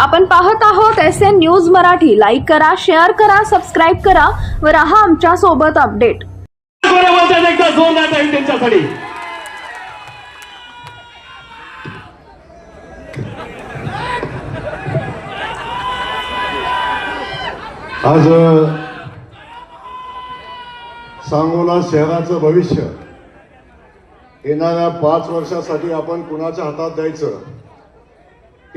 आपण पाहत आहोत S N news Marathi. Like करा शेअर करा सबस्क्राईब करा व राहा आमच्यासोबत अपडेट आज सांगोला शहराचं भविष्य. येणाऱ्या पाच वर्षासाठी आपण कुणाच्या हातात द्यायचं?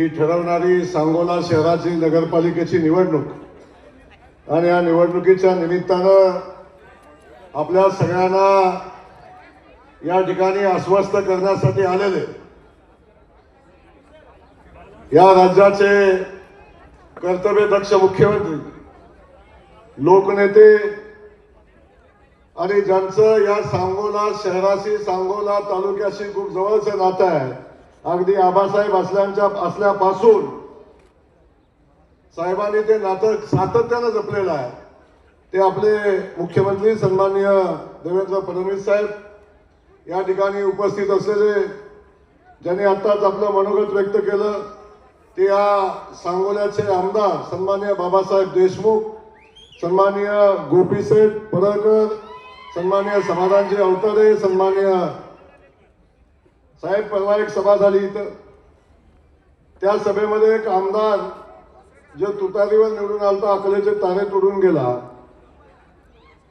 ही ठरवणारी सांगोला शहराची नगरपालिकेची निवडणूक. आणि या निवडणुकीच्या निमित्तानं आपल्या सगळ्यांना या ठिकाणी अस्वस्थ करण्यासाठी आलेले या राज्याचे कर्तव्यदक्ष मुख्यमंत्री लोकनेते आणि ज्यांचं या सांगोला शहराशी सांगोला तालुक्याशी खूप जवळचं नातं आहे अगदी आबासाहेब असल्यांच्या असल्यापासून साहेबांनी ते नातं सातत्यानं जपलेलं आहे. ते आपले मुख्यमंत्री सन्माननीय देवेंद्र फडणवीस साहेब या ठिकाणी उपस्थित असलेले ज्यांनी आत्ताच आपलं मनोगत व्यक्त केलं ते या सांगोल्याचे आमदार सन्माननीय बाबासाहेब देशमुख सन्माननीय गोपीसेठ पडळकर सन्माननीय समाधानजी अवतरे सन्माननीय साहेब परवा एक सभा झाली इथं. त्या सभेमध्ये एक आमदार जो तुतारीवर निवडून आलता अकलेचे तारे तोडून गेला.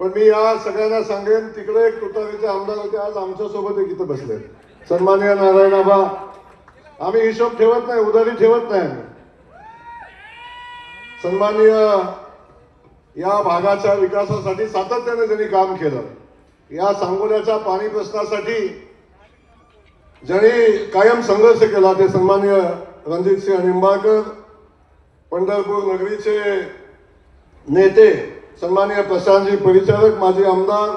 पण मी या सगळ्यांना सांगेन तिकडे एक तुतारीचे आमदार होते आज आमच्यासोबत एक इथं बसले. सन्मान्य नारायणाबा आम्ही हिशोब ठेवत नाही उधारी ठेवत नाही आम्ही. सन्माननीय या भागाच्या विकासासाठी सातत्याने त्यांनी काम केलं. या सांगोल्याच्या पाणी प्रश्नासाठी ज्यांनी कायम संघर्ष केला ते सन्मान्य रणजितसिंह निंबाळकर पंढरपूर नगरीचे नेते सन्मान्य प्रशांतजी परिचारक माजी आमदार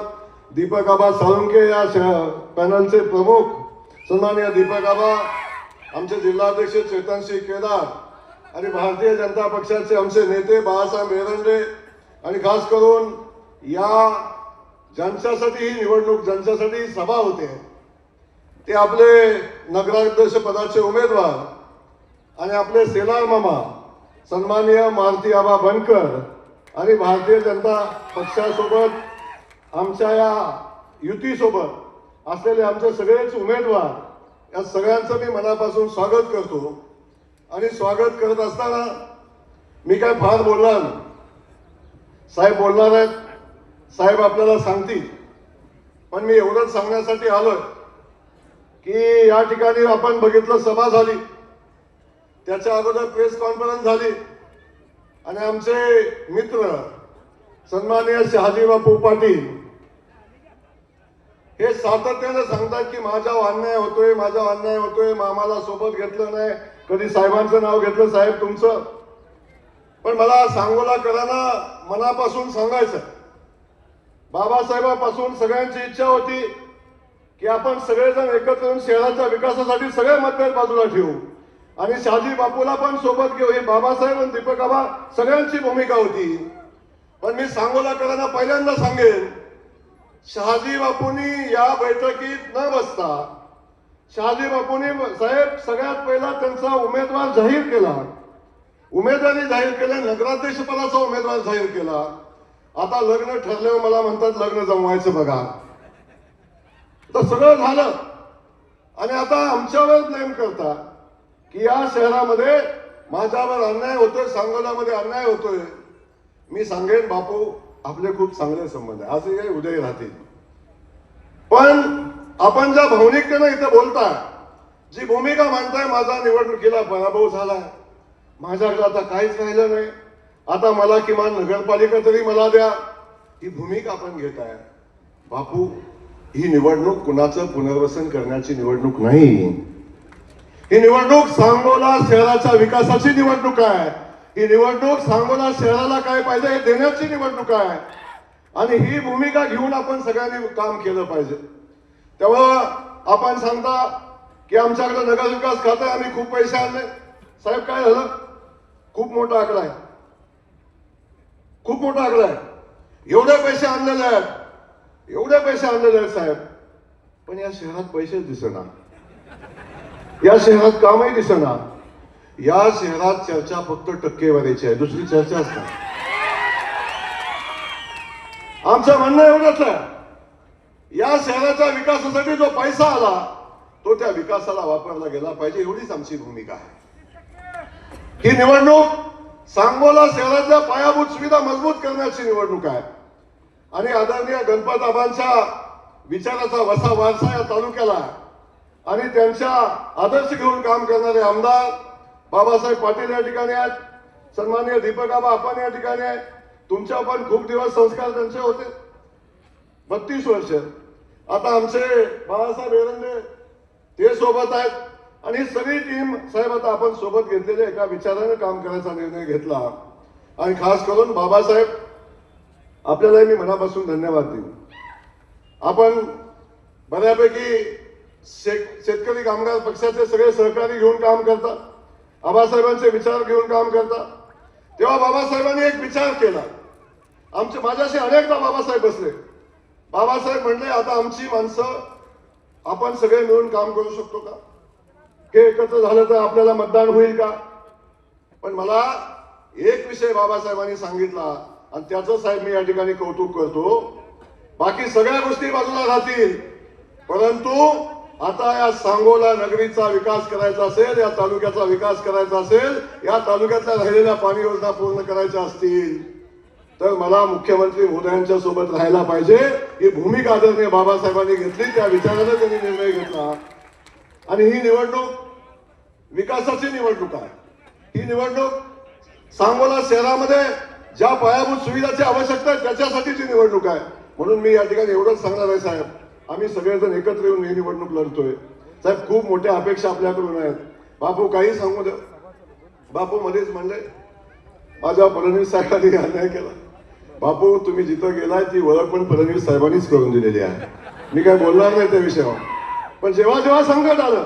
दीपक आबा साळुंके या पॅनलचे प्रमुख सन्मान्य दीपक आबा आमचे जिल्हाध्यक्ष चेतनसिंह केदार आणि भारतीय जनता पक्षाचे आमचे नेते बाळासाहेब एरंडे आणि खास करून या ज्यांच्यासाठी ही निवडणूक ज्यांच्यासाठी सभा होते ते आपले नगराध्यक्ष पदाचे उमेदवार आणि आपले सेलार मामा सन्माननीय मारुती आबा बनकर आणि भारतीय जनता पक्षासोबत आमच्या या युतीसोबत असलेले आमचे सगळेच उमेदवार या सगळ्यांचं मी मनापासून स्वागत करतो. आणि स्वागत करत असताना मी काय फार बोलणार साहेब बोलणार आहेत साहेब आपल्याला सांगतील. पण मी एवढंच सांगण्यासाठी आलोय. की या ठिकाणी आपण बघितलं सभा झाली. त्याच्या अगोदर प्रेस कॉन्फरन्स झाली. आणि आमचे मित्र सन्माननीय शहाजी बापू पाटील हे सातत्यानं सांगतात की माझा अन्याय होतोय माझा अन्याय होतोय मामाला सोबत घेतलं नाही कधी साहेबांचं नाव घेतलं साहेब तुमचं. पण मला सांगोला सांगोलाकरांना मनापासून सांगायचं. बाबासाहेबापासून सगळ्यांची इच्छा होती. की आपण सगळेजण एकत्र येऊन शहराच्या विकासासाठी सगळे मतभेद बाजूला ठेवू. आणि शहाजी बापूला पण सोबत घेऊ. हे बाबासाहेब आणि दीपक आबा सगळ्यांची भूमिका होती. पण मी सांगोलाकरांना पहिल्यांदा सांगेन शहाजी बापूंनी या बैठकीत न बसता शहाजी बापूंनी साहेब सगळ्यात पहिला त्यांचा उमेदवार जाहीर केला. उमेदवारी जाहीर केले नगराध्यक्षपदाचा उमेदवार जाहीर केला. आता लग्न ठरल्यावर मला म्हणतात लग्न जमवायचं बघा. तर सगळं झालं. आणि आता आमच्यावर ब्लेम करता की या शहरामध्ये माझ्यावर अन्याय होतोय सांगोलामध्ये अन्याय होतोय. मी सांगेन बापू आपले खूप चांगले संबंध आहे. आजही काही उदय राहतील. पण आपण ज्या भावनिकतेनं इथं बोलता जी भूमिका मांडताय माझा निवडणुकीला पराभव झाला माझ्याकडे आता काहीच राहिलं नाही. आता मला किमान नगरपालिका तरी मला द्या. ही भूमिका आपण घेताय बापू ही निवडणूक कुणाचं पुनर्वसन करण्याची निवडणूक नाही. ही निवडणूक सांगोला शहराच्या विकासाची निवडणूक आहे. ही निवडणूक सांगोला शहराला काय पाहिजे हे देण्याची निवडणूक आहे. आणि ही भूमिका घेऊन आपण सगळ्यांनी काम केलं पाहिजे. तेव्हा आपण सांगता की आमच्याकडे नगरविकास खातं आहे, आम्ही खूप पैसे आणले. साहेब काय झालं? खूप मोठा आकडा आहे. खूप मोठा आकडा आहे. एवढे पैसे आणलेले आहेत. एवढे पैसे आणलेले साहेब. पण या शहरात पैसेच दिसणार या शहरात कामही दिसणार या शहरात चर्चा फक्त टक्केवारीची आहे. दुसरी चर्चा असणार आमचं म्हणणं एवढंच आहे. या शहराच्या विकासासाठी जो पैसा आला तो त्या विकासाला वापरला गेला पाहिजे एवढीच आमची भूमिका आहे. ही निवडणूक सांगोला शहराच्या पायाभूत सुविधा मजबूत करण्याची निवडणूक आहे. आणि आदरणीय गणपतबांच्या विचाराचा वसा वारसा या तालुक्याला आणि त्यांच्या आदर्श घेऊन काम करणारे आमदार बाबासाहेब पाटील या ठिकाणी आहेत. सन्माननीय दीपक आबा आपण या ठिकाणी आहेत. तुमच्या पण खूप दिवस संस्कार त्यांचे होते. बत्तीस वर्ष. आता आमचे बाळासाहेब एरंडे ते सोबत आहेत. आणि सगळी टीम साहेब आता आपण सोबत घेतलेले एका विचाराने काम करायचा निर्णय घेतला. आणि खास करून बाबासाहेब आपल्यालाही मी मनापासून धन्यवाद देईन. आपण बऱ्यापैकी शेत शेतकरी कामगार पक्षाचे सगळे सहकारी घेऊन काम करतात आबासाहेबांचे विचार घेऊन काम करतात तेव्हा बाबासाहेबांनी एक विचार केला. आमचे माझ्याशी अनेकदा बाबासाहेब बसले. बाबासाहेब म्हणले आता आमची माणसं आपण सगळे मिळून काम करू शकतो का? हे एकत्र झालं तर आपल्याला मतदान होईल का? पण मला एक विषय बाबासाहेबांनी सांगितला. आणि त्याचं साहेब मी या ठिकाणी कौतुक करतो. बाकी सगळ्या गोष्टी बाजूला राहतील. परंतु आता या सांगोला नगरीचा विकास करायचा असेल या तालुक्याचा विकास करायचा असेल या तालुक्यातल्या राहिलेल्या पाणी योजना पूर्ण करायच्या असतील तर मला मुख्यमंत्री मोदयांच्या सोबत राहायला पाहिजे. ही भूमिका आदरणीय बाबासाहेबांनी घेतली त्या विचाराने त्यांनी निर्णय घेतला. आणि ही निवडणूक विकासाची निवडणूक आहे. ही निवडणूक सांगोला शहरामध्ये ज्या पायाभूत सुविधाची आवश्यकता आहे त्याच्यासाठीची निवडणूक आहे. म्हणून मी या ठिकाणी एवढंच सांगणार आहे साहेब. आम्ही सगळेजण एकत्र येऊन ही निवडणूक लढतोय. साहेब खूप मोठ्या अपेक्षा आपल्याकडून आहेत. बापू काही सांगू द्या. बापू मध्येच म्हणले माझ्या फडणवीस साहेबांनी अन्याय केला. बापू तुम्ही जिथं गेलाय ती ओळख पण फडणवीस साहेबांनीच करून दिलेली आहे. मी काय बोलणार नाही त्या विषयावर. पण जेव्हा जेव्हा संकट आलं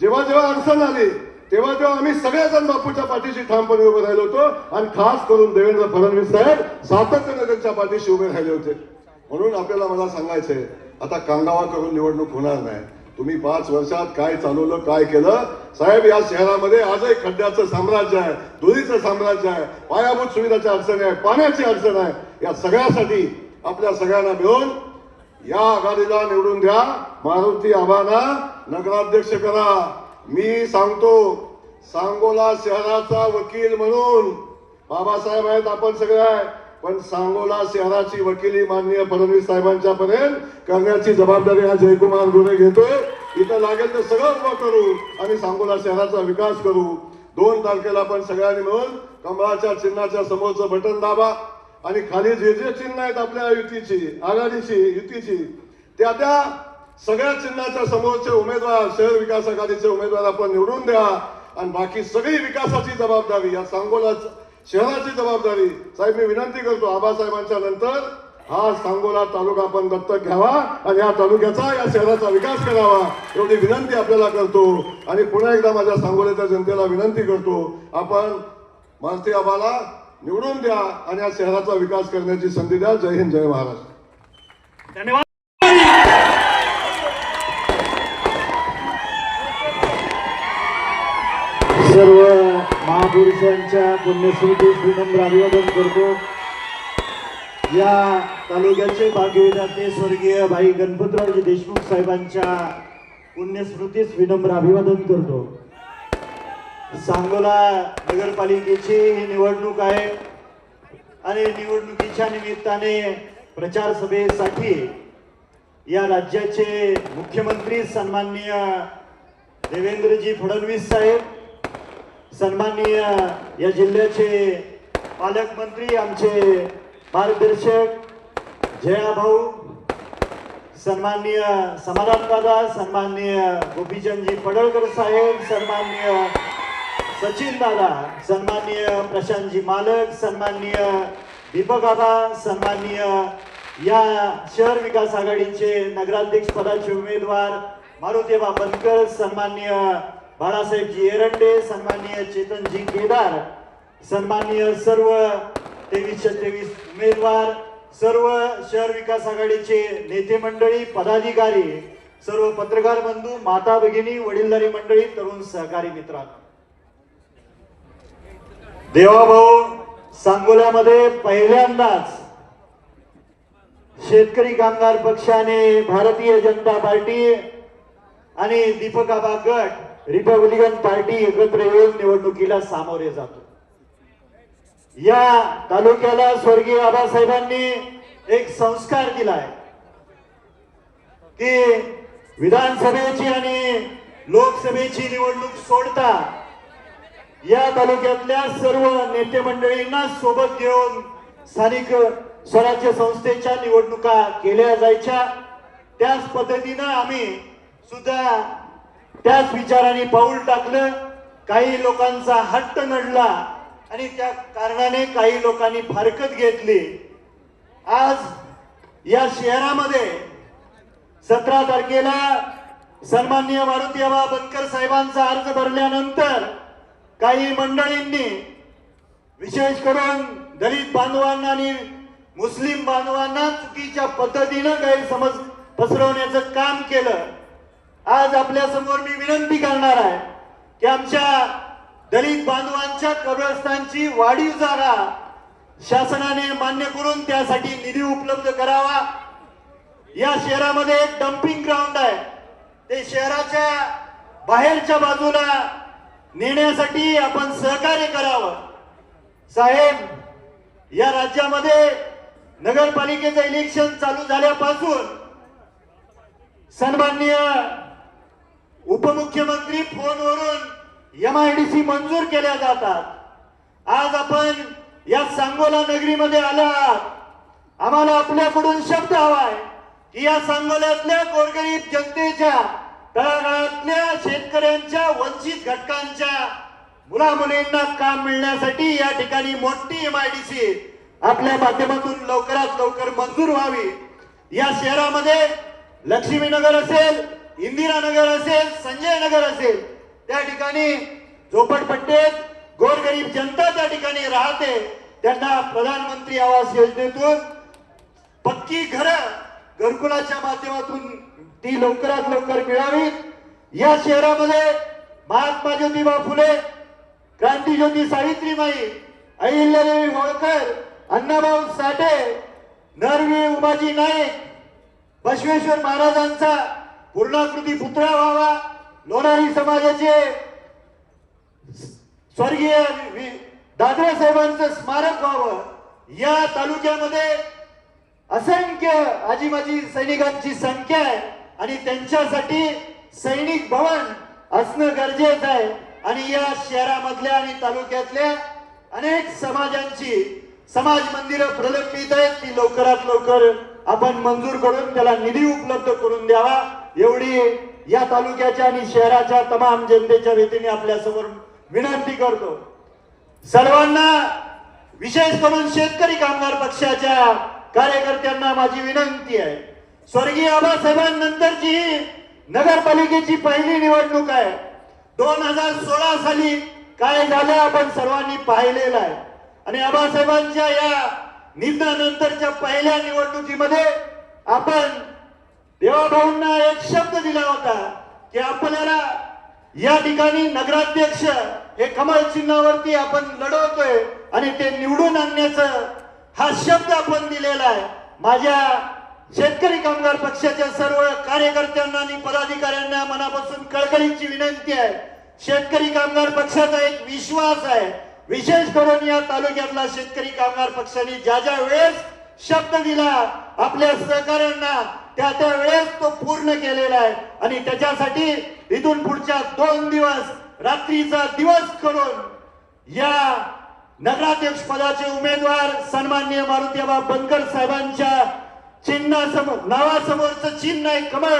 जेव्हा जेव्हा अडचण आली तेव्हा तेव्हा आम्ही सगळेजण बापूच्या पाठीशी ठामपणे उभे राहिलो होतो आणि खास करून देवेंद्र फडणवीस साहेब सातत्याने त्यांच्या पाठीशी उभे राहिले होते. म्हणून आपल्याला मला सांगायचंय आता कांगावा करून निवडणूक होणार नाही. तुम्ही पाच वर्षात काय चालवलं काय केलं? साहेब या शहरामध्ये आजही खड्ड्याचं साम्राज्य आहे धुळीचं साम्राज्य आहे पायाभूत सुविधाची अडचणी आहे पाण्याची अडचण आहे. या सगळ्यासाठी आपल्या सगळ्यांना मिळून या आघाडीला निवडून द्या. मारुती आव्हाना नगराध्यक्ष करा. मी सांगतो सांगोला शहराचा वकील म्हणून बाबासाहेब आहेत आपण सगळे. पण सांगोला शहराची वकिली माननीय फडणवीस साहेबांच्या पर्यंत करण्याची जबाबदारी हा जयकुमार गुन्हे घेतोय. इथं लागेल तर सगळं उभं करू आणि सांगोला शहराचा विकास करू. दोन तारखेला आपण सगळ्यांनी मिळून कमळाच्या चिन्हाच्या समोरचं बटन दाबा आणि खाली जे जे चिन्ह आहेत आपल्या युतीची आघाडीची युतीची त्या त्या सगळ्या चिन्हाच्या समोरचे उमेदवार शहर विकास आघाडीचे उमेदवार आपण निवडून द्या आणि बाकी सगळी विकासाची जबाबदारी या सांगोला शहराची जबाबदारी. साहेब मी विनंती करतो आबासाहेबांच्या नंतर हा सांगोला तालुका आपण दत्तक घ्यावा आणि या तालुक्याचा या शहराचा विकास करावा एवढी विनंती आपल्याला करतो. आणि पुन्हा एकदा माझ्या सांगोल्याच्या जनतेला विनंती करतो आपण मारुती आबाला निवडून द्या आणि या शहराचा विकास करण्याची संधी द्या. जय हिंद जय महाराष्ट्र. धन्यवाद. सर्व महापुरुषांच्या पुण्यस्मृतीस विनम्र अभिवादन करतो. या तालुक्याचे भाग्यविधाते स्वर्गीय भाई गणपतरावजी देशमुख साहेबांच्या पुण्यस्मृतीस विनम्र अभिवादन करतो. सांगोला नगरपालिकेची ही निवडणूक आहे आणि निवडणुकीच्या निमित्ताने प्रचार सभेसाठी या राज्याचे मुख्यमंत्री सन्माननीय देवेंद्रजी फडणवीस साहेब सन्माननीय या जिल्ह्याचे पालकमंत्री आमचे मार्गदर्शक जयाभाऊ सन्माननीय समाधान दादा सन्माननीय गोपीचंदजी पडळकर साहेब सन्माननीय सचिन दादा सन्माननीय प्रशांतजी मालक सन्माननीय दीपक दादा सन्माननीय या शहर विकास आघाडीचे नगराध्यक्ष पदाचे उमेदवार मारुतीबा बनकर सन्माननीय बाळासाहेबजी एरंडे सन्माननीय चेतनजी केदार सन्माननीय सर्व तेवीसशे तेवीस उमेदवार सर्व शहर विकास आघाडीचे नेते मंडळी पदाधिकारी सर्व पत्रकार बंधू माता भगिनी वडीलधारी मंडळी तरुण सहकारी मित्रांनो देवाभाऊ सांगोल्यामध्ये पहिल्यांदाच शेतकरी कामगार पक्षाने भारतीय जनता पार्टी आणि दीपकाबा गट रिपब्लिकन पार्टी एकत्र येऊन निवडणुकीला सामोरे जातो. या तालुक्याला स्वर्गीय बाबासाहेबांनी एक संस्कार दिलाय. की विधानसभेची आणि लोकसभेची निवडणूक सोडता या तालुक्यातल्या सर्व नेते मंडळींना सोबत घेऊन स्थानिक स्वराज्य संस्थेच्या निवडणुका केल्या जायच्या. त्याच पद्धतीनं आम्ही सुद्धा त्याच विचाराने पाऊल टाकलं काही लोकांचा हट्ट नडला आणि त्या कारणाने काही लोकांनी फारकत घेतली. आज या शहरामध्ये सतरा तारखेला सन्माननीय मारुतीबाबा बनकर साहेबांचा अर्ज भरल्यानंतर काही मंडळींनी विशेष करून दलित बांधवांना आणि मुस्लिम बांधवांना चुकीच्या पद्धतीनं गैरसमज पसरवण्याचं काम केलं. आज आपल्यासमोर मी विनंती करणार आहे की आमच्या दलित बांधवांच्या कब्रस्थांची वाढीव जागा शासनाने मान्य करून त्यासाठी निधी उपलब्ध करावा. या शहरामध्ये एक डम्पिंग ग्राउंड आहे. ते शहराच्या बाहेरच्या बाजूला नेण्यासाठी आपण सहकार्य करावं. साहेब या राज्यामध्ये नगरपालिकेचं इलेक्शन चालू झाल्यापासून सन्माननीय उपमुख्यमंत्री फोनवरून एम आय डी सी मंजूर केल्या जातात. आज आपण या सांगोला नगरीमध्ये आला आहात आम्हाला आपल्याकडून शब्द हवाय की या सांगोल्यातल्या गोरगरीब जनतेच्या तळागाळातल्या शेतकऱ्यांच्या वंचित घटकांच्या मुला मुलींना काम मिळण्यासाठी या ठिकाणी मोठी एम आय डी सी आपल्या माध्यमातून लवकरात लवकर मंजूर व्हावी. या शहरामध्ये लक्ष्मीनगर असेल इंदिरानगर असेल संजय नगर असेल त्या ठिकाणी झोपडपट्टीत गोरगरीब जनता त्या ठिकाणी राहते. त्यांना प्रधानमंत्री आवास योजनेतून पक्की घरं घरकुलाच्या माध्यमातून ती लवकरात लवकर मिळावी या शहरामध्ये महात्मा ज्योतिबा फुले क्रांतीज्योती सावित्रीबाई अहिल्यादेवी होळकर अण्णाभाऊ साठे नरवी उमाजी नाईक बसवेश्वर महाराजांचा पूर्णाकृती पुतळा व्हावा. लोणारी समाजाचे स्वर्गीय दादरा साहेबांचं स्मारक व्हावं. या तालुक्यामध्ये असंख्य आजी माजी सैनिकांची संख्या आहे आणि त्यांच्यासाठी सैनिक भवन असणं गरजेचं आहे. आणि या शहरामधल्या आणि तालुक्यातल्या अनेक समाजांची समाज मंदिरं प्रलंबित आहेत. ती लवकरात लवकर आपण मंजूर करून त्याला निधी उपलब्ध करून द्यावा. एवढी या तालुक्याच्या आणि शहराच्या तमाम जनतेच्या वतीने आपल्यासमोर विनंती करतो. सर्वांना विशेष करून शेतकरी कामगार पक्षाच्या कार्यकर्त्यांना माझी विनंती आहे. स्वर्गीय आबासाहेबांनंतरची नगरपालिकेची पहिली निवडणूक आहे. दोन हजार सोळा साली काय झालं आपण सर्वांनी पाहिलेलं आहे. आणि आबासाहेबांच्या या निधनानंतरच्या पहिल्या निवडणुकीमध्ये आपण देवाभाऊंना एक शब्द दिला होता की आपल्याला या ठिकाणी नगराध्यक्ष हे कमळ चिन्हावरती आपण लढवतोय आणि ते निवडून आणण्याचं हा शब्द आपण दिलेला आहे. माझ्या शेतकरी कामगार पक्षाच्या सर्व कार्यकर्त्यांना आणि पदाधिकाऱ्यांना मनापासून कळकळीची विनंती आहे. शेतकरी कामगार पक्षाचा एक विश्वास आहे. विशेष करून या तालुक्यातला शेतकरी कामगार पक्षाने ज्या ज्या वेळेस शब्द दिला आपल्या सहकाऱ्यांना त्या त्या वेळेस तो पूर्ण केलेला आहे. आणि त्याच्यासाठी इथून पुढच्या दोन दिवस रात्रीचा दिवस करून या नगराध्यक्ष पदाचे उमेदवार सन्माननीय मारुतीबा बनकर साहेबांच्या चिन्हासमोर नावासमोरचं चिन्ह आहे कमळ.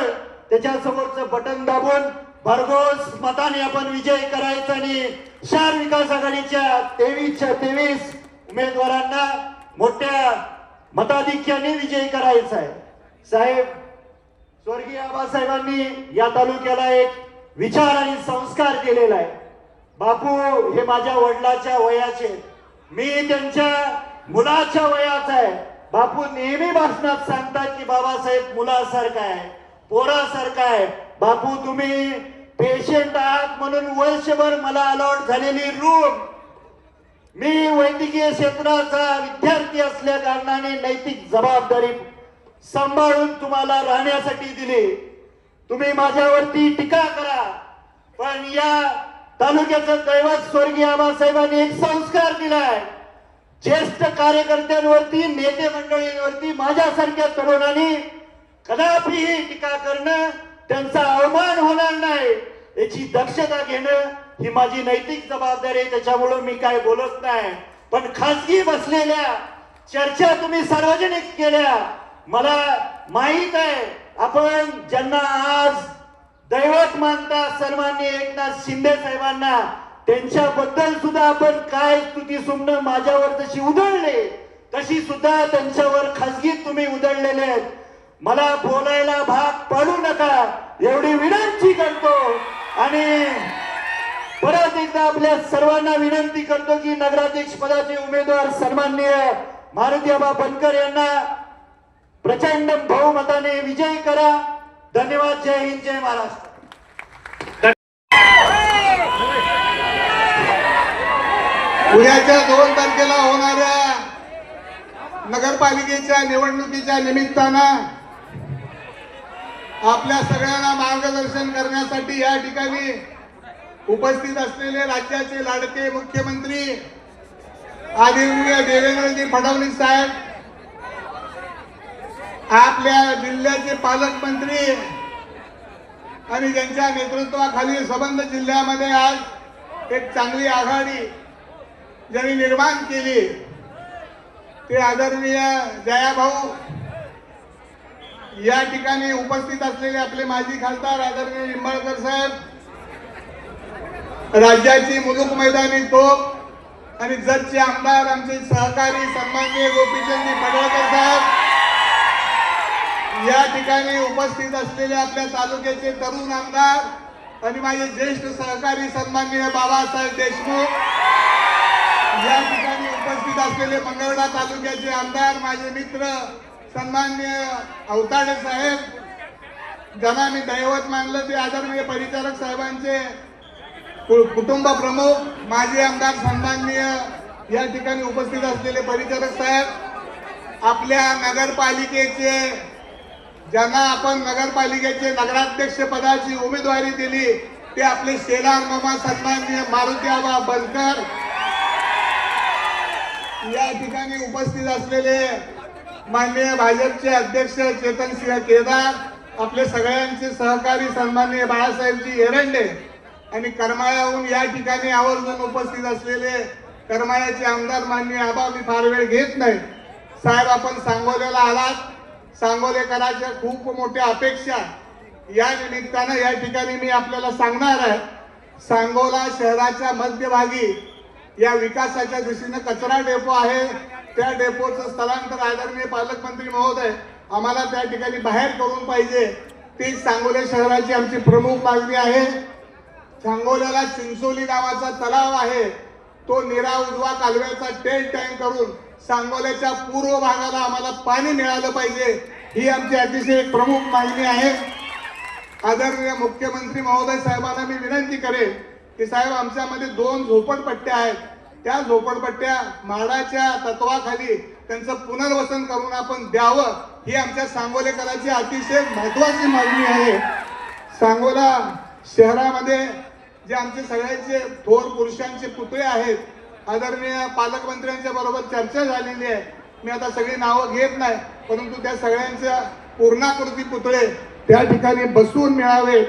त्याच्यासमोरचं बटन दाबून भरघोस मताने आपण विजय करायचा आणि शहर विकास आघाडीच्या तेवीसच्या तेवीस उमेदवारांना मोठ्या मताधिक्याने विजय करायचा आहे. साहेब स्वर्गीय आबासाहेबांनी या तालुक्याला एक विचार आणि संस्कार केलेला आहे. बापू हे माझ्या वडिलाच्या वयाचे मी त्यांच्या मुलाच्या वयाचा आहे. बापू नेहमी भाषणात सांगतात की बाबासाहेब मुलासारखा आहे पोरासारखा आहे. बापू तुम्ही पेशंट आहात म्हणून वर्षभर मला अलॉट झालेली रूम मी वैद्यकीय क्षेत्राचा विद्यार्थी असल्या कारणाने नैतिक जबाबदारी सांभाळून तुम्हाला राहण्यासाठी दिली. तुम्ही माझ्यावरती टीका करा. पण या तालुक्याचं दैवत स्वर्गीय आबासाहेबांनी एक संस्कार दिलाय. ज्येष्ठ कार्यकर्त्यांवरती नेते मंडळींवरती माझ्यासारख्या तरुणांनी कदापिही टीका करणं त्यांचा अवमान होणार नाही. याची दक्षता घेणं ही माझी नैतिक जबाबदारी आहे त्याच्यामुळं मी काय बोलत नाही. पण खासगी बसलेल्या चर्चा तुम्ही सार्वजनिक केल्या. मला माहीत आहे आपण ज्यांना आज दैवत मानता सन्मान्य एकनाथ शिंदे साहेबांना त्यांच्याबद्दल सुद्धा आपण काय स्तुती सुमन माझ्यावर जशी उधळले तशी सुद्धा त्यांच्यावर खासगी तुम्ही उधळलेले आहेत. मला बोलायला भाग पाडू नका एवढी विनंती करतो. आणि परत एकदा आपल्या सर्वांना विनंती करतो की नगराध्यक्ष पदाचे उमेदवार सन्माननीय मारुतीबा बनकर यांना प्रचंड बहुमताने विजयी करा. धन्यवाद जय हिंद जय महाराष्ट्र. उद्याच्या दोन तारखेला होणाऱ्या नगरपालिकेच्या निवडणुकीच्या निमित्तानं आपल्या सगळ्यांना मार्गदर्शन करण्यासाठी या ठिकाणी उपस्थित असलेले राज्याचे लाडके मुख्यमंत्री आदरणीय देवेंद्रजी फडणवीस साहेब आपल्या जिल्ह्याचे पालकमंत्री आणि ज्यांच्या नेतृत्वाखाली संबंध जिल्ह्यामध्ये आज एक चांगली आघाडी ज्यांनी निर्माण केली ते आदरणीय जयाभाऊ या ठिकाणी उपस्थित असलेले आपले माजी खासदार आदरणीय निंबाळकर साहेब राज्याची मुलूक मैदानी तोप आणि जतचे आमदार आमचे सहकारी सन्माननीय गोपीचंदी पडळकर साहेब या ठिकाणी उपस्थित असलेले आपल्या तालुक्याचे तरुण आमदार आणि माझे ज्येष्ठ सहकारी सन्माननीय बाबासाहेब देशमुख. या ठिकाणी उपस्थित असलेले मंगळवेढा तालुक्याचे आमदार माझे मित्र सन्मान्य अवताडे साहेब. ज्यांना मी दैवत मानलं ते आदरणीय परिचारक साहेबांचे कु- कुटुंब प्रमुख माजी आमदार सन्माननीय या ठिकाणी उपस्थित असलेले परिचारक साहेब. आपल्या नगरपालिकेचे ज्यांना आपण नगरपालिकेचे नगराध्यक्ष पदाची उमेदवारी दिली ते आपले शेलार मामा सन्माननीय मारुती आबा बनकर या ठिकाणी उपस्थित असलेले माननीय भाजपचे अध्यक्ष चेतन सिंह केदार आपले सगळ्यांचे सहकारी सन्माननीय बाळासाहेबजी एरंडे आणि करमाळ्याहून या ठिकाणी आवर्जून उपस्थित असलेले करमाळ्याचे आमदार माननीय आबा मी फार वेळ घेत नाही. साहेब आपण सांगोल्याला आलात. सांगोलेकरांच्या खूप मोठ्या अपेक्षा या निमित्तानं या ठिकाणी मी आपल्याला सांगणार आहे सांगोला शहराच्या मध्यभागी या विकासाच्या दृष्टीनं कचरा डेपो आहे. त्या डेपोचं स्थलांतर आदरणीय पालकमंत्री महोदय आम्हाला त्या ठिकाणी बाहेर करून पाहिजे. ती सांगोले शहराची आमची प्रमुख मागणी आहे. सांगोल्याला चिंचोली नावाचा तलाव आहे. तो निरा उजवा कालव्याचा टेल टँक करून सांगोल्याच्या पूर्व भागाला आम्हाला पाणी मिळालं पाहिजे ही आमची अतिशय प्रमुख मागणी आहे. आदरणीय मुख्यमंत्री महोदय साहेबांना मी विनंती करेन की साहेब आमच्यामध्ये दोन झोपडपट्ट्या आहेत. त्या झोपडपट्ट्या माडाच्या तत्वाखाली त्यांचं पुनर्वसन करून आपण द्यावं ही आमच्या सांगोलेकरांची अतिशय महत्वाची मागणी आहे. सांगोला शहरामध्ये जे आमचे सगळ्यांचे थोर पुरुषांचे पुतळे आहेत आदरणीय पालकमंत्र्यांच्या बरोबर चर्चा झालेली आहे. मी आता सगळी नावं घेत नाही परंतु त्या सगळ्यांच्या पूर्णाकृती पुतळे त्या ठिकाणी बसवून मिळावे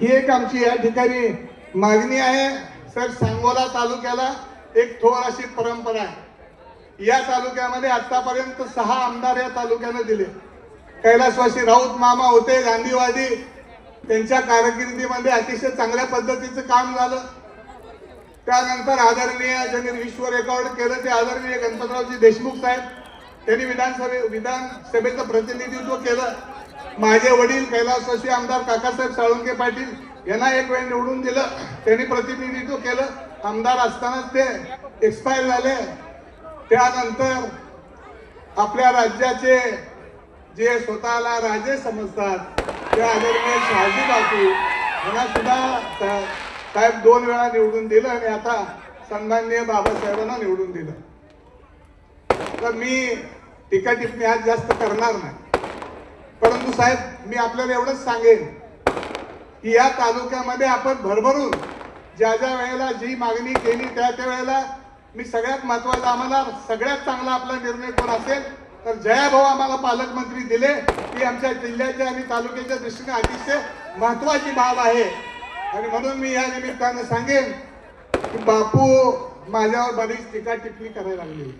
ही एक आमची या ठिकाणी मागणी आहे. सर सांगोला तालुक्याला एक थोर अशी परंपरा आहे. या तालुक्यामध्ये आतापर्यंत सहा आमदार या तालुक्यानं दिले. कैलासवासी राऊत मामा होते गांधीवादी. त्यांच्या कारकिर्दीमध्ये अतिशय चांगल्या पद्धतीचं काम झालं. त्यानंतर आदरणीय ज्यांनी विश्व रेकॉर्ड केलं ते आदरणीय गणपतरावजी देशमुख साहेब. त्यांनी विधानसभे विधानसभेचं प्रतिनिधित्व केलं. माझे वडील कैलासवासी आमदार काकासाहेब साळुंके पाटील यांना एक वेळ निवडून दिलं. त्यांनी प्रतिनिधित्व केलं. आमदार असतानाच ते एक्सपायर झाले. त्यानंतर आपल्या राज्याचे जे स्वतःला राजे समजतात ते आदरणीय शहाजी बापू यांना सुद्धा साहेब दोन वेळा निवडून दिलं आणि आता संघांनी बाबासाहेबांना निवडून दिलं. तर मी टीका टिप्पणी आज जास्त करणार नाही. परंतु साहेब मी आपल्याला एवढंच सांगेन की या तालुक्यामध्ये आपण भरभरून ज्या ज्या वेळेला जी मागणी केली त्या त्या वेळेला मी सगळ्यात महत्त्वाचा आम्हाला सगळ्यात चांगला आपला निर्णय कोण असेल तर जयाभाऊ आम्हाला पालकमंत्री दिले. ही आमच्या जिल्ह्याच्या आणि तालुक्याच्या दृष्टीने अतिशय महत्वाची बाब आहे. आणि म्हणून मी या निमित्तानं सांगेन की बापू माझ्यावर बरीच टीका टिप्पणी करायला लागली.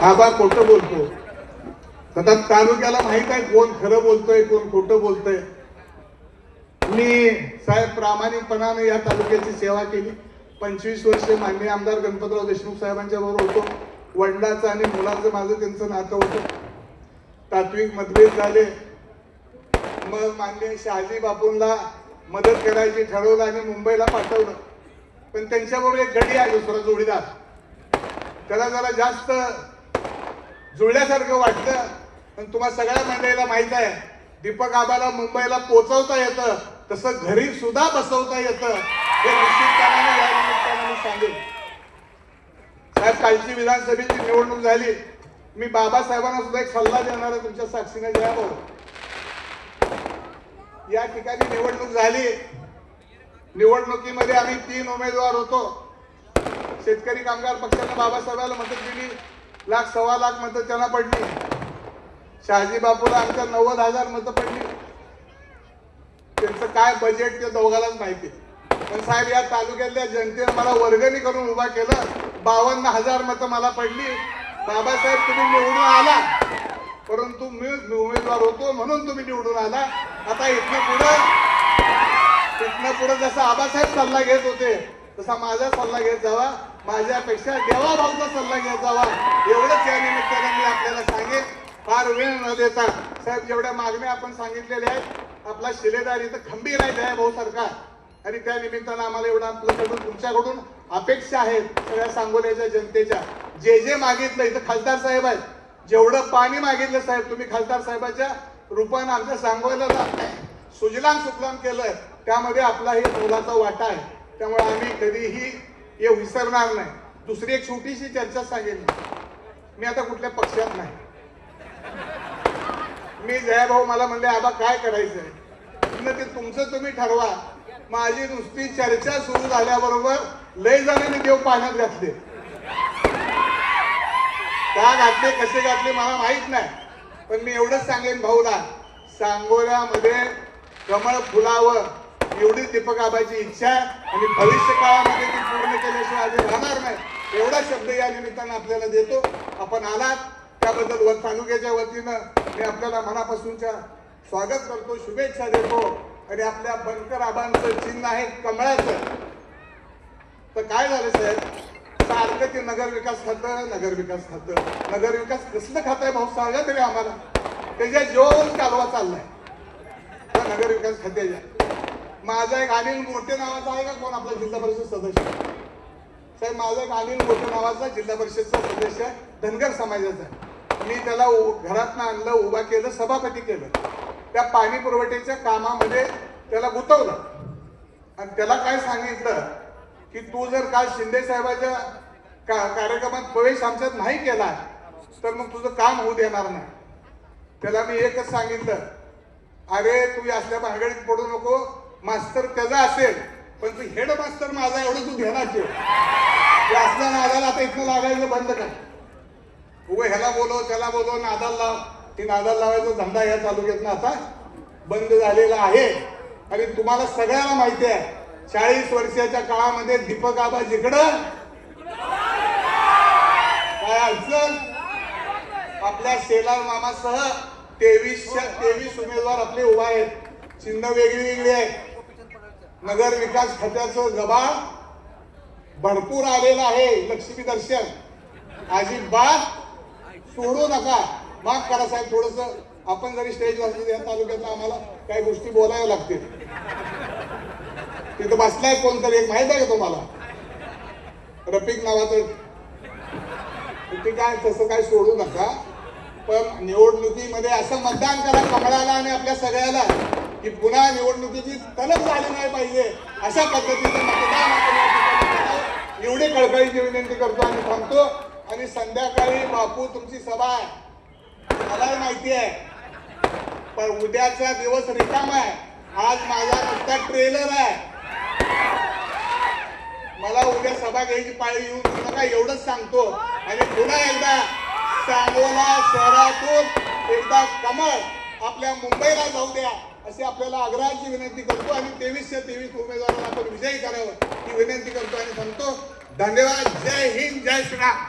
आबा खोटं बोलतो. आता तालुक्याला माहीत आहे कोण खरं बोलतोय कोण खोटं बोलतोय. मी साहेब प्रामाणिकपणानं या तालुक्याची सेवा केली. पंचवीस वर्ष माननीय आमदार गणपतराव देशमुख साहेबांच्या बरोबर होतो. वडिलाचं आणि मुलाचं माझं त्यांचं नातं होतं. तात्विक मतभेद झाले. मग माननीय शहाजी बापूंना मदत करायची ठरवलं आणि मुंबईला पाठवलं. पण त्यांच्याबरोबर एक गडी आहे दुसरा जोडीदार. त्याला जरा जास्त जुळल्यासारखं वाटलं पण तुम्हाला सगळ्या मंडळीला माहीत आहे दीपक आबाला मुंबईला पोचवता येतं तसं घरी सुद्धा बसवता येतं हे निश्चितपणाने या निमित्ताने मी सांगेन. साहेब कालची विधानसभेची निवडणूक झाली. मी बाबासाहेबांना सुद्धा एक सल्ला देणार आहे तुमच्या साक्षीने घ्या या ठिकाणी निवडणूक झाली. निवडणुकीमध्ये आम्ही तीन उमेदवार होतो. शेतकरी कामगार पक्षानं बाबासाहेबाला मदत दिली. लाख सव्वा लाख मतं त्यांना पडली. शहाजी बापूला आमच्या नव्वद हजार मतं पडली. त्यांचं काय बजेट ते दोघालाच माहिती. पण साहेब या तालुक्यातल्या जनतेनं मला वर्गणी करून उभा केलं. बावन्न हजार मतं मला पडली. बाबासाहेब तुम्ही निवडून आला. परंतु मी उमेदवार होतो म्हणून तुम्ही निवडून आला. आता इथनं पुढं इथनं पुढं जसा आबासाहेब सल्ला घेत होते तसा माझा सल्ला घेत जावा. माझ्यापेक्षा देवा भाऊचा सल्ला घेत जावा. एवढंच या निमित्तानं मी आपल्याला सांगेन. फार वेळ न देता साहेब जेवढ्या मागण्या आपण सांगितलेल्या आहेत आपला शिलेदार इथं खंबीर आहे जया भाऊ सरकार. आणि त्या निमित्तानं आम्हाला एवढं आपल्याकडून तुमच्याकडून अपेक्षा आहेत सगळ्या सांगोल्याच्या जनतेच्या. जे जे मागितलं इथं खासदार साहेब आहेत. जेवढं पाणी मागितलं साहेब तुम्ही खासदार साहेबाच्या रूपानं आमच्या सांगोला सुजलाम सुफलाम केलं त्यामध्ये आपलाही मोलाचा वाटा आहे. त्यामुळे आम्ही कधीही हे विसरणार नाही. दुसरी एक छोटीशी चर्चा सांगेन. मी आता कुठल्या पक्षात नाही. मी जयाभाऊ मला म्हणले आबा काय करायचंय? म्हणलं ते तुमचं तुम्ही ठरवा. माझी नुसती चर्चा सुरू झाल्याबरोबर लय जणांनी देव पाण्यात घातले. का घातले कसे घातले मला माहीत नाही. पण मी एवढंच सांगेन भाऊला सांगोल्यामध्ये कमळ फुलावं एवढी दीपक आबाची इच्छा आणि भविष्य काळामध्ये ती पूर्ण केल्याशिवाय आधी राहणार नाही. एवढा शब्द या निमित्तानं आपल्याला देतो. आपण आलात त्याबद्दल व तालुक्याच्या वतीनं मी आपल्याला मनापासूनच्या स्वागत करतो शुभेच्छा देतो. आणि आपल्या बनकर आबांचं चिन्ह आहे कमळाचं. तर काय झालं साहेब? सारखं ते नगर विकास खातं नगर विकास खातं. नगर विकास कसलं खात आहे भाऊ? सांगा तरी आम्हाला. त्याच्या जीवावरून कालवा चाललाय. नगर विकास खात्याच्या माझा एक अनिल मोठे नावाचा आहे का कोण आपला जिल्हा परिषद सदस्य? साहेब माझा एक अनिल मोठे नावाचा जिल्हा परिषदचा सदस्य धनगर समाजाचा आहे. मी त्याला घरातनं आणलं उभा केलं सभापती केलं. त्या पाणी पुरवठ्याच्या कामामध्ये त्याला गुंतवलं. आणि त्याला काय सांगितलं? की तू जर काल शिंदे साहेबाच्या का कार्यक्रमात प्रवेश आमच्यात नाही केला तर मग तुझं काम होऊ देणार नाही. त्याला मी एकच सांगितलं अरे तू असल्या भांगडीत पडू नको मास्तर त्याचा असेल पण तू हेड मास्तर माझा एवढं तू घेणार ठेव असल्या नादाला आता इथं लागायचं बंद कर. उभं ह्याला बोलव त्याला बोलव नादाला लाव. ती नादाला लावायचा धंदा या तालुक्यातनं आता बंद झालेला आहे आणि तुम्हाला सगळ्यांना माहिती आहे. चाळीस वर्षाच्या काळामध्ये दीपक आबा जिकडं? काय अडचण? आपल्या शेलार मामासह तेवीस तेवीस उमेदवार आपले उभा आहेत. चिन्ह वेगळी वेगळी आहेत. नगर विकास खात्याचं जबाब भरपूर आलेलं आहे लक्ष्मी दर्शन. अजिबात सोडू नका. माफ करा साहेब थोडस आपण जरी स्टेज वाचली या तालुक्यात आम्हाला काही गोष्टी बोलाव्या लागतील. तिथं बसलाय कोणतरी एक माहीत आहे का तुम्हाला? रफिक नावाचं ते काय तसं काय सोडू नका. पण निवडणुकीमध्ये असं मतदान करा कमळाला आणि आपल्या सगळ्याला की पुन्हा निवडणुकीची तलब झाली नाही पाहिजे. अशा पद्धतीचं मतदान आपण एवढी कळकळीची विनंती करतो आणि थांबतो. आणि संध्याकाळी बापू तुमची सभा आहे. मलाही माहिती आहे. पण उद्याचा दिवस रिकाम आहे. आज माझा नुसता ट्रेलर आहे. मला उद्या सभा घ्यायची पाळी येऊन देऊ नका एवढंच सांगतो. आणि पुन्हा एकदा सांगोला शहरातून एकदा कमळ आपल्या मुंबईला जाऊ द्या अशी आपल्याला आग्रहाची विनंती करतो. आणि तेवीसशे तेवीस उमेदवारांना आपण विजयी करावं ही विनंती करतो आणि सांगतो धन्यवाद. जय हिंद जय श्रीराम.